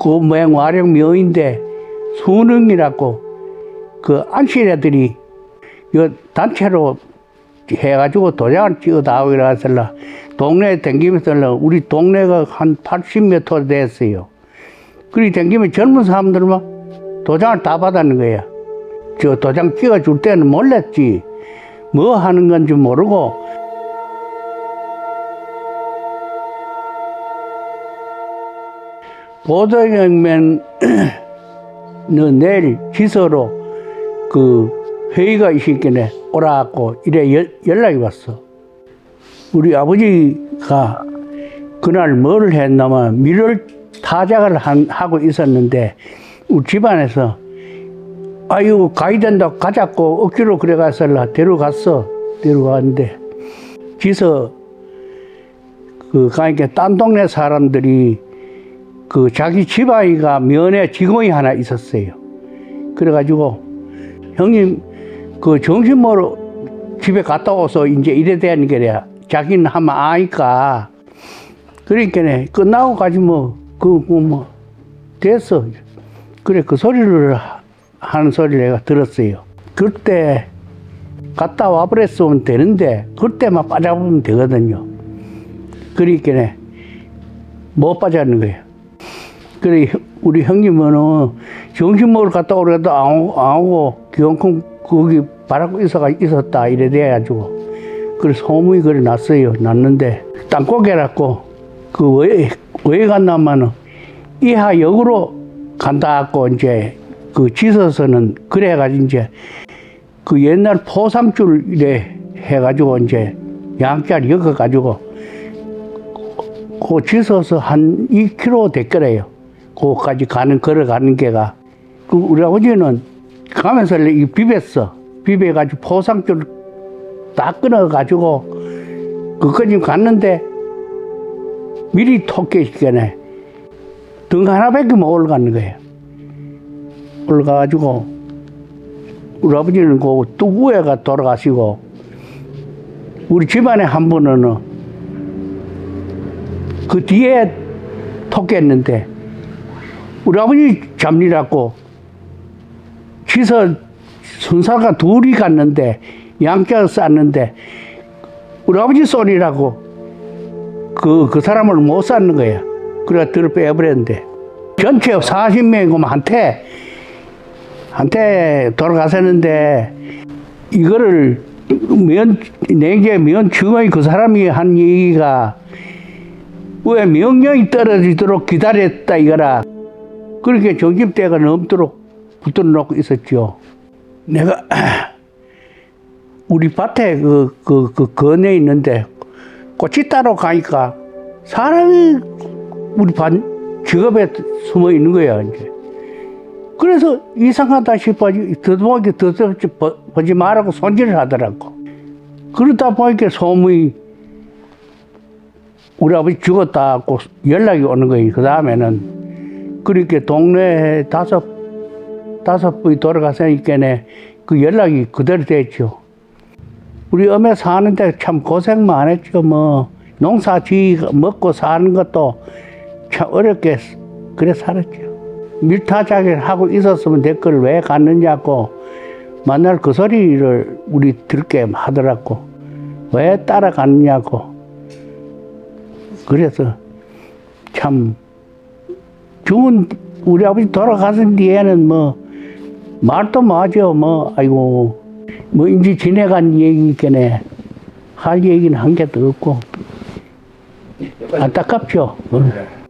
그 모양 와령 묘인데 수능이라고 그 안씨네들이 이 단체로 해가지고 도장을 찍어다오 이래서라 동네에 댕기면서 우리 동네가 한 80m 됐어요. 그리 댕기면 젊은 사람들만 도장을 다 받았는 거야. 저 도장 찍어줄 때는 몰랐지. 뭐 하는 건지 모르고 보도경면은 내일 지서로 그 회의가 있으니까 오라고 이래 연- 연락이 왔어. 우리 아버지가 그날 뭘 했냐면 밀을 타작을 한- 하고 있었는데 우리 집안에서 아유 가야 된다 가자고 억지로 그래 갔을라 데려갔어 데려갔는데 지서 그 가니까 딴 동네 사람들이 그 자기 집아이가 면회 직원이 하나 있었어요. 그래가지고 형님 그 정신 모로 집에 갔다 와서 이제 이래 되는 게래 자기는 하면 아니까 그러니까 끝나고 가지 뭐그 뭐 됐어 그래 그 소리를 하- 하는 소리를 내가 들었어요. 그때 갔다 와버렸으면 되는데 그때만 빠져보면 되거든요. 그러니까 못 빠졌는 거예요. 그래 우리 형님은 정신 먹으러 갔다 오래도 안 안 오고 기원콩 거기 바라고 있어가 있었다 이래 돼가지고 그래 소문이 그래 났어요 났는데 땅고개라고 그왜 왜 갔나마는 이하 역으로 간다고 이제 그 지서서는 그래 가지고 이제 그 옛날 포상줄 이래 해가지고 이제 양자리 엮어가지고 그 지서서 한 2km 됐거래요. 그까지 가는 걸어가는 게가 그 우리 아버지는 가면서 이 비볐어. 비벼가지고 포상줄 다 끊어가지고 그까지 갔는데 미리 토끼시켜네 등 하나밖에 못 올라가는 거예요. 올라가가지고 우리 아버지는 그 뚜구에가 돌아가시고 우리 집안에 한 분은 그 뒤에 토끼 했는데 우리 아버지 잡리라고. 지서 순사가 둘이 갔는데 양자 쌌는데 우리 아버지 소리라고 그, 그 사람을 못 쌌는 거야. 그래가 들어 빼버렸는데. 전체 40명이면 한테 한테 돌아가셨는데 이거를 면 냉제 면 주머니 그 사람이 한 얘기가 왜 명령이 떨어지도록 기다렸다 이거라 그렇게 정집대가 넘도록 붙들어 놓고 있었죠. 내가 우리 밭에 그, 그, 그, 건에 있는데 꽃이 따러 가니까 사람이 우리 반 직업에 숨어 있는 거야, 이제. 그래서 이상하다 싶어 더보기 더 보지 말라고 손질을 하더라고. 그러다 보니까 소문이 우리 아버지 죽었다고 연락이 오는 거예요. 그 다음에는 그렇게 동네에 다섯 다섯 분이 돌아가서니까네 그 연락이 그대로 됐죠. 우리 엄에 사는데 참 고생 많았죠. 뭐 농사 지 먹고 사는 것도 참 어렵게 그래 살았죠. 밀타작을 하고 있었으면 댓글 왜 갔느냐고 만날 그 소리를 우리 듣게 하더라고. 왜 따라갔느냐고. 그래서 참 죽은 우리 아버지 돌아가신 뒤에는 뭐 말도 맞아 뭐 아이고 뭐 이제 지내간 얘기겠네 할 얘기는 한 개도 없고 안타깝죠. 어.